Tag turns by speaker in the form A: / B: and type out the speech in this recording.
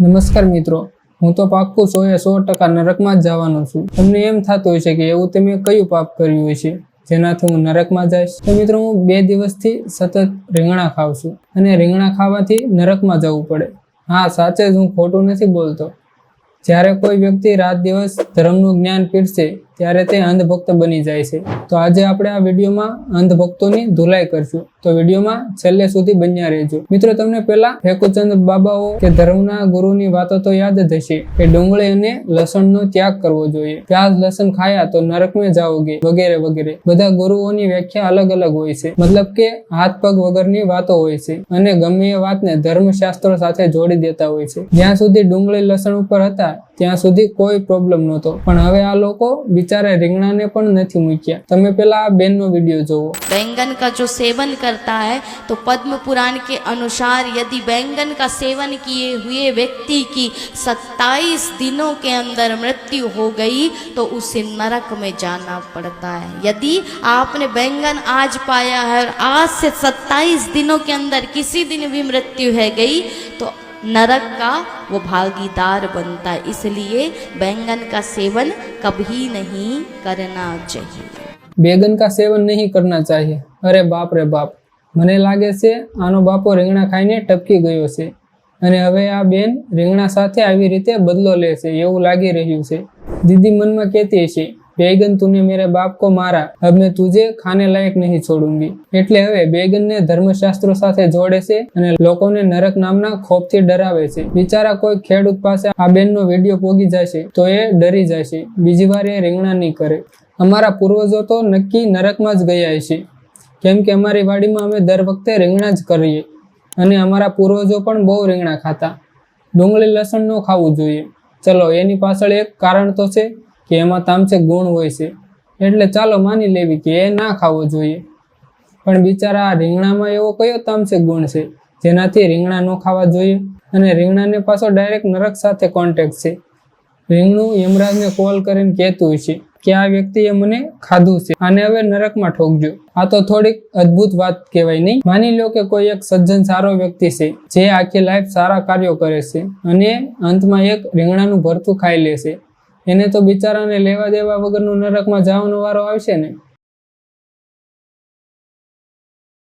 A: નમસ્કાર મિત્રો, હું તો પાક્કું સો એ સો ટકા નરકમાં જ જવાનો છું. તમને એમ થતું હોય છે કે એવું તમે કયું પાપ કર્યું હોય છે? જેનાથી હું નરકમાં જઈશ? તો મિત્રો, હું બે દિવસથી સતત રીંગણા ખાઉં છું અને રીંગણા ખાવાથી નરકમાં જવું પડે. હા, સાચે જ હું ખોટું નથી બોલતો. જ્યારે કોઈ વ્યક્તિ રાત દિવસ ધર્મનું જ્ઞાન પીરસે ત્યારે તે અંધભક્ત બની જાય છે. તો આજે આપણે આ વિડીયોમાં અંધભક્તોની ધુલાઈ કરશું. તો વિડીયોમાં છેલ્લે સુધી બન્યા રહેજો. મિત્રો, તમને પહેલા ફેકુચંદ બાબાઓ કે ધર્મના ગુરુની વાતો તો યાદ જ હશે કે ડુંગળી અને લસણનો ત્યાગ કરવો જોઈએ. પ્યાજ, લસણ ખાયા તો નરકમાં જાઓગે, વગેરે વગેરે. બધા ગુરુઓની વ્યાખ્યા અલગ અલગ હોય છે. મતલબ કે હાથ, પગ વગરની વાતો હોય છે અને ગમે એ વાતને ધર્મશાસ્ત્રો સાથે જોડી દેતા હોય છે. જ્યાં સુધી ડુંગળી લસણ ઉપર હતા ત્યાં સુધી કોઈ પ્રોબ્લેમ નહોતો પણ હવે આ લોકો બિચારા રીંગણાને પણ નથી મૂક્યા તમે પેલા આ બેનનો વિડીયો જોવો
B: बैंगन का जो सेवन करता है तो पद्म पुराण के अनुसार यदि बैंगन का सेवन किए हुए व्यक्ति की 27 दिनों के अंदर मृत्यु हो गई तो उसे नरक में जाना पड़ता है यदि आपने बैंगन आज पाया है और आज से 27 दिनों के अंदर किसी दिन भी मृत्यु है गई तो नरक का वो भागीदार बनता है इसलिए बैंगन का सेवन कभी नहीं करना चाहिए
A: બેગન કા સેવન નહીં કરના ચાહીએ અરે બાપ રે બાપ મને લાગે છે આનો બાપો રીંગણા ખાઈને ટપકી ગયો છે અને હવે આ બેન રીંગણા સાથે આવી રીતે બદલો લે છે એવું લાગી રહ્યું છે દીદી મનમાં કહેતી હશે બેગન તુને મેરે બાપ કો મારા અબ મેં તુજે ખાને લાયક નહીં છોડુંગી. એટલે હવે બેગનને ધર્મશાસ્ત્રો સાથે જોડે છે અને લોકોને નરક નામના ખોફથી ડરાવે છે. બિચારા કોઈ ખેડૂત પાસે આ બેનનો વીડિયો પોગી જશે તો એ ડરી જશે. બીજી વાર એ રીંગણા નહીં કરે. અમારા પૂર્વજો તો નક્કી નરકમાં જ ગયા છે કેમ કે અમારી વાડીમાં અમે દર વખતે રીંગણા જ કરીએ. અને અમારા પૂર્વજો પણ બહુ રીંગણા ખાતા. ડુંગળી લસણ ન ખાવું જોઈએ. ચલો, એની પાછળ એક કારણ તો છે. કે એમાં તામસિક ગુણ હોય છે. એટલે ચાલો માની લેવી કે એ ના ખાવો જોઈએ. પણ બિચારા આ રીંગણામાં એવો કયો તામસિક ગુણ છે? જેનાથી રીંગણા ન ખાવા જોઈએ? અને રીંગણાને પાછો ડાયરેક્ટ નરક સાથે કોન્ટેક્ટ છે. રીંગણું યમરાજને કોલ કરીને કહેતું છે કે આ વ્યક્તિએ મને ખાધું છે. આને હવે નરકમાં ઠોકજો. આ તો થોડીક અદ્ભુત વાત કહેવાય નહીં. માની લો કે કોઈ એક સજ્જન સારો વ્યક્તિ છે, જે આખી લાઈફ સારા કાર્યો કરે છે અને અંતમાં એક રીંગણાનું ભરતું ખાઈ લે છે. એને તો બિચારાને લેવા દેવા વગરનું નરકમાં જવાનો વારો આવશે ને?